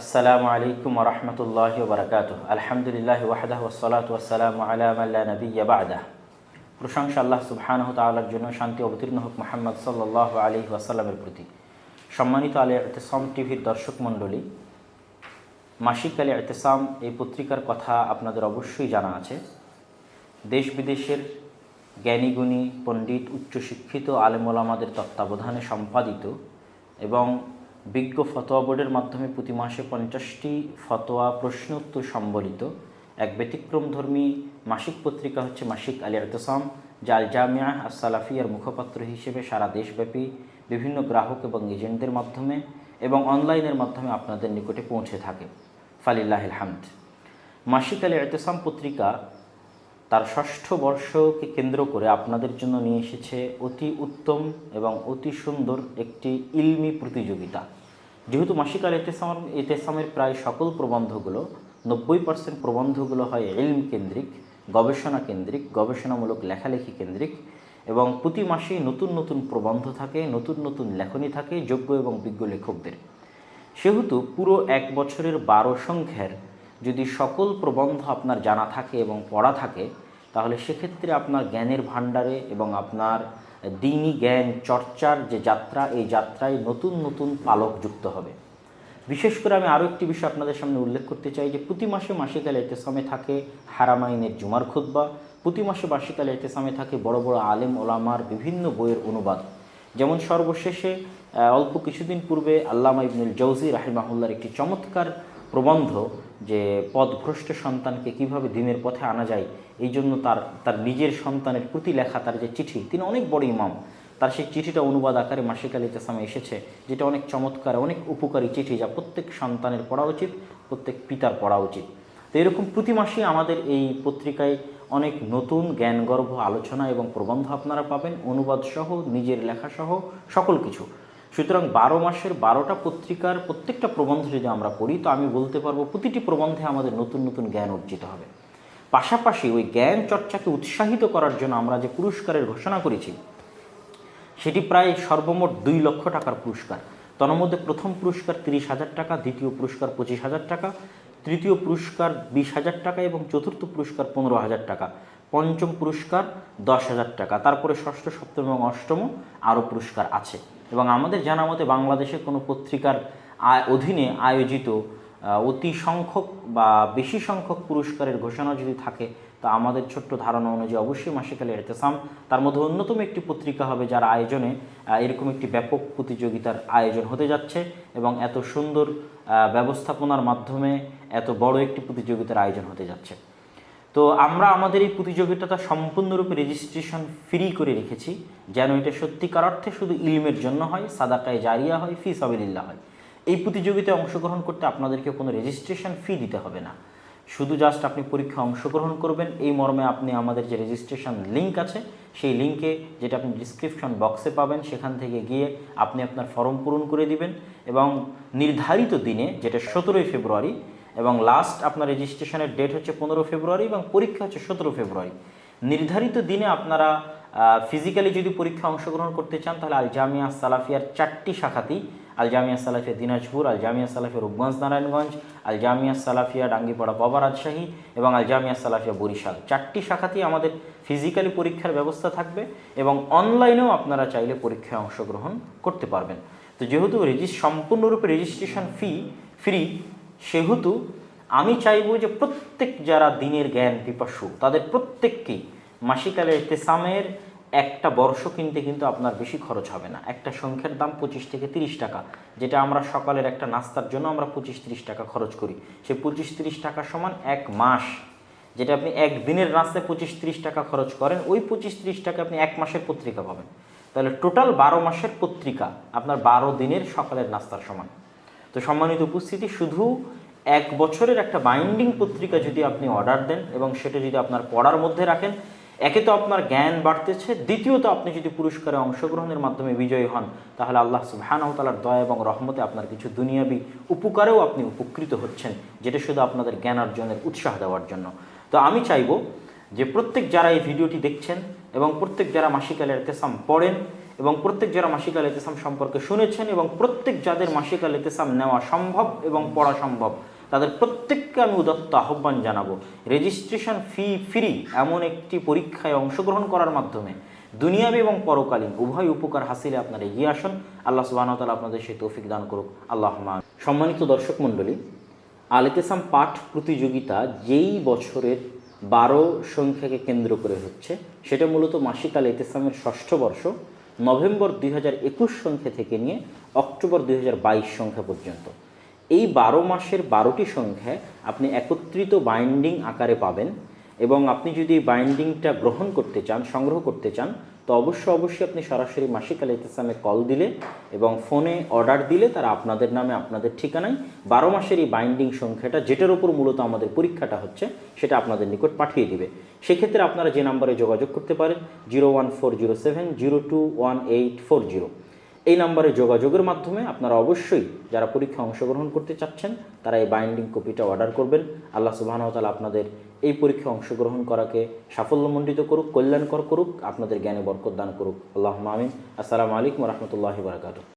আসসালামু আলাইকুম রহমতুল্লাহ বরকাত আলহামদুলিল্লাহ ওয়াহদাহ ওসলাত ওয়াসালাম আলামাল্লা নবিয়া বাদা প্রশংসা আল্লাহ সুবহানাহ তাআলার জন্য শান্তি অবতীর্ণ হোক মোহাম্মদ সাল্লাহ আলী ওয়াসাল্লামের প্রতি। সম্মানিত আলী এতেসাম টিভির দর্শক মণ্ডলী, মাসিক আলী এতেসাম এই পত্রিকার কথা আপনাদের অবশ্যই জানা আছে। দেশ বিদেশের জ্ঞানীগুণী পণ্ডিত, উচ্চশিক্ষিত আলেমোলামাদের তত্ত্বাবধানে সম্পাদিত এবং বিজ্ঞ ফতোয়া বোর্ডের মাধ্যমে প্রতি মাসে পঞ্চাশটি ফতোয়া প্রশ্ন উত্তর সম্বলিত এক ব্যতিক্রমধর্মী মাসিক পত্রিকা হচ্ছে মাসিক আলী আতসাম যা আল জামিয়া আসালাফিয়ার মুখপাত্র হিসেবে সারা দেশব্যাপী বিভিন্ন গ্রাহক এবং এজেন্টদের মাধ্যমে এবং অনলাইনের মাধ্যমে আপনাদের নিকটে পৌঁছে থাকে। ফালিল্লাহিল হামদ। মাসিক আলী এতেসাম পত্রিকা তার ষষ্ঠ বর্ষকে কেন্দ্র করে আপনাদের জন্য নিয়ে এসেছে অতি উত্তম এবং অতি সুন্দর একটি ইলমি প্রতিযোগিতা। যেহেতু মাসিক আল এতেসাম এতেসামের প্রায় সকল প্রবন্ধগুলো, নব্বই পার্সেন্ট প্রবন্ধগুলো হয় ইলম কেন্দ্রিক, গবেষণা কেন্দ্রিক, গবেষণামূলক লেখালেখি কেন্দ্রিক এবং প্রতি মাসেই নতুন নতুন প্রবন্ধ থাকে, নতুন নতুন লেখনী থাকে যোগ্য এবং বিজ্ঞ লেখকদের। সেহেতু পুরো এক বছরের বারো সংখ্যার যদি সকল প্রবন্ধ আপনার জানা থাকে এবং পড়া থাকে তাহলে সেক্ষেত্রে আপনার জ্ঞানের ভাণ্ডারে এবং আপনার দিনই জ্ঞান চর্চার যে যাত্রা, এই যাত্রায় নতুন নতুন পালক যুক্ত হবে। বিশেষ করে আমি আরও একটি বিষয় আপনাদের সামনে উল্লেখ করতে চাই যে, প্রতি মাসে মাসিকাল এতেসামে থাকে হারামাইনের জুমার খুদ্া প্রতি মাসে মাসিকাল এতেসামে থাকে বড় বড় আলেম ওলামার বিভিন্ন বইয়ের অনুবাদ। যেমন সর্বশেষে অল্প কিছুদিন পূর্বে আল্লামা ইবনুল জৌজি রাহিমাহুল্লার একটি চমৎকার প্রবন্ধ যে পদভ্রষ্ট সন্তানকে কীভাবে দিনের পথে আনা যায়, এই জন্য তার তার নিজের সন্তানের প্রতি লেখা, তার যে চিঠি, তিনি অনেক বড় ইমাম। তার সেই চিঠিটা অনুবাদ আকারে মাসিক আলী তেসামে এসেছে, যেটা অনেক চমৎকার, অনেক উপকারী চিঠি যা প্রত্যেক সন্তানের পড়া উচিত, প্রত্যেক পিতার পড়া উচিত। তো এরকম প্রতি মাসে আমাদের এই পত্রিকায় অনেক নতুন জ্ঞানগর্ভ আলোচনা এবং প্রবন্ধ আপনারা পাবেন, অনুবাদ সহ, নিজের লেখা সহ, সকল কিছু। সুতরাং বারো মাসের বারোটা পত্রিকার প্রত্যেকটা প্রবন্ধ যদি আমরা পড়ি, তো আমি বলতে পারব প্রতিটি প্রবন্ধে আমাদের নতুন নতুন জ্ঞান অর্জিত হবে। পাশাপাশি ওই জ্ঞান চর্চাকে উৎসাহিত করার জন্য আমরা যে পুরস্কারের ঘোষণা করেছি, সেটি প্রায় সর্বমোট দুই লক্ষ টাকার পুরস্কার। তন্মধ্যে প্রথম পুরস্কার তিরিশ হাজার টাকা, দ্বিতীয় পুরস্কার পঁচিশ হাজার টাকা, তৃতীয় পুরস্কার বিশ হাজার টাকা এবং চতুর্থ পুরস্কার পনেরো হাজার টাকা। পঞ্চম পুরস্কার দশ হাজার টাকা। তারপরে ষষ্ঠ, সপ্তম এবং অষ্টম আরও পুরস্কার আছে। এবং আমাদের জানা মতে বাংলাদেশে কোনো পত্রিকার অধীনে আয়োজিত অতি সংখ্যক বা বেশি সংখ্যক পুরস্কারের ঘোষণা যদি থাকে, তা আমাদের ছোট্ট ধারণা অনুযায়ী অবশ্যই মাসিকালে এতেসাম তার মধ্যে অন্যতম একটি পত্রিকা হবে যার আয়োজনে এরকম একটি ব্যাপক প্রতিযোগিতার আয়োজন হতে যাচ্ছে এবং এত সুন্দর ব্যবস্থাপনার মাধ্যমে এত বড় একটি প্রতিযোগিতার আয়োজন হতে যাচ্ছে। তো আমরা আমাদের এই প্রতিযোগিতাটা সম্পূর্ণরূপে রেজিস্ট্রেশন ফ্রি করে রেখেছি, যেন এটা সত্যিকার অর্থে শুধু ইলমের জন্য হয় সাদাটায় জারিয়া হয়, ফি সাবিল্লা হয়। এই প্রতিযোগিতায় অংশগ্রহণ করতে আপনাদেরকে কোনো রেজিস্ট্রেশন ফি দিতে হবে না। শুধু জাস্ট আপনি পরীক্ষা অংশগ্রহণ করবেন, এই মর্মে আপনি আমাদের যে রেজিস্ট্রেশন লিঙ্ক আছে, সেই লিঙ্কে যেটা আপনি ডিসক্রিপশন বক্সে পাবেন, সেখান থেকে গিয়ে আপনি আপনার ফর্ম পূরণ করে দিবেন এবং নির্ধারিত দিনে, যেটা সতেরোই ফেব্রুয়ারি এবং লাস্ট আপনার রেজিস্ট্রেশনের ডেট হচ্ছে পনেরো ফেব্রুয়ারি এবং পরীক্ষা হচ্ছে সতেরো ফেব্রুয়ারি। নির্ধারিত দিনে আপনারা ফিজিক্যালি যদি পরীক্ষা অংশগ্রহণ করতে চান, তাহলে আল জামিয়া সালাফিয়ার চারটি শাখাতেই আল জামিয়া সালাফিয়া দিনাজপুর আল জামিয়া সালাফিয়া রূপগঞ্জ, নারায়ণগঞ্জ আল জামিয়া সালাফিয়া ডাঙ্গিপাড়া বাবা রাজশাহী এবং আল জামিয়া সালাফিয়া বরিশাল। চারটি শাখাতেই আমাদের ফিজিক্যালি পরীক্ষার ব্যবস্থা থাকবে এবং অনলাইনেও আপনারা চাইলে পরীক্ষায় অংশগ্রহণ করতে পারবেন। তো যেহেতু রেজিস সম্পূর্ণরূপে রেজিস্ট্রেশন ফি ফ্রি সেহেতু আমি চাইব যে প্রত্যেক যারা দিনের জ্ঞান পিপাসু, তাদের প্রত্যেককেই মাসিকালের তেসামের একটা বর্ষ কিনতে কিন্তু আপনার বেশি খরচ হবে না। একটা সংখ্যার দাম পঁচিশ থেকে তিরিশ টাকা, যেটা আমরা সকালের একটা নাস্তার জন্য আমরা পঁচিশ তিরিশ টাকা খরচ করি। সে পঁচিশ তিরিশ টাকা সমান এক মাস, যেটা আপনি এক দিনের নাস্তায় পঁচিশ তিরিশ টাকা খরচ করেন, ওই পঁচিশ তিরিশ টাকা আপনি এক মাসের পত্রিকা পাবেন। তাহলে টোটাল বারো মাসের পত্রিকা আপনার বারো দিনের সকালের নাস্তার সমান। তো সম্মানিত উপস্থিতি, শুধু এক বছরের একটা বাইন্ডিং পত্রিকা যদি আপনি অর্ডার দেন এবং সেটা যদি আপনার পড়ার মধ্যে রাখেন, একে তো আপনার জ্ঞান বাড়তেছে, দ্বিতীয়ত আপনি যদি পুরস্কারে অংশগ্রহণের মাধ্যমে বিজয়ী হন, তাহলে আল্লাহ সুবাহানহতালার দয়া এবং রহমতে আপনার কিছু দুনিয়াবি উপকারেও আপনি উপকৃত হচ্ছেন, যেটা শুধু আপনাদের জ্ঞান অর্জনের উৎসাহ দেওয়ার জন্য। তো আমি চাইব যে প্রত্যেক যারা এই ভিডিওটি দেখছেন এবং প্রত্যেক যারা মাসিকালের তেসাম পড়েন এবং প্রত্যেক যারা মাসিক আল ইতেসাম সম্পর্কে শুনেছেন এবং প্রত্যেক যাদের মাসিক আল ইতেসাম নেওয়া সম্ভব এবং পড়া সম্ভব, তাদের প্রত্যেককে আমি উদত্ত আহ্বান জানাব। রেজিস্ট্রেশন ফি ফ্রি এমন একটি পরীক্ষায় অংশগ্রহণ করার মাধ্যমে দুনিয়াবী এবং পরকালীন উভয় উপকার হাসিলে আপনারা এগিয়ে আসুন। আল্লাহ সুবাহতাল আপনাদের সেই তৌফিক দান করুক। আল্লাহ সম্মানিত দর্শক মণ্ডলী আলেতেসাম পাঠ প্রতিযোগিতা যেই বছরের বারো সংখ্যাকে কেন্দ্র করে হচ্ছে, সেটা মূলত মাসিক আল ইতেসামের ষষ্ঠ বর্ষ। নভেম্বর দুই হাজার একুশ সংখ্যা থেকে নিয়ে অক্টোবর দুই হাজার বাইশ সংখ্যা পর্যন্ত। এই বারো মাসের বারোটি সংখ্যায় আপনি একত্রিত বাইন্ডিং আকারে পাবেন এবং আপনি যদি বাইন্ডিংটা গ্রহণ করতে চান, সংগ্রহ করতে চান তো অবশ্যই অবশ্যই আপনি সরাসরি মাসিক আল ইতেসামে কল দিলে এবং ফোনে অর্ডার দিলে তারা আপনাদের নামে আপনাদের ঠিকানায় বারো মাসের এই বাইন্ডিং সংখ্যাটা, যেটার উপর মূলত আমাদের পরীক্ষাটা হচ্ছে, সেটা আপনাদের নিকট পাঠিয়ে দিবে। সেক্ষেত্রে আপনারা যে নাম্বারে যোগাযোগ করতে পারেন zero one four zero seven zero two one eight four zero এই নাম্বারে যোগাযোগের মাধ্যমে আপনারা অবশ্যই যারা পরীক্ষা অংশগ্রহণ করতে চাচ্ছেন, তারা এই বাইন্ডিং কপিটা অর্ডার করবেন। আল্লাহ সুবাহতালা আপনাদের এই পরীক্ষায় অংশগ্রহণ করাকে সাফল্যমণ্ডিত করুক, কল্যাণকর করুক, আপনাদের জ্ঞানে বরকত দান করুক। আল্লাহ মামিন আসসালামু আলাইকুম রহমতুল্লাহ বারকাত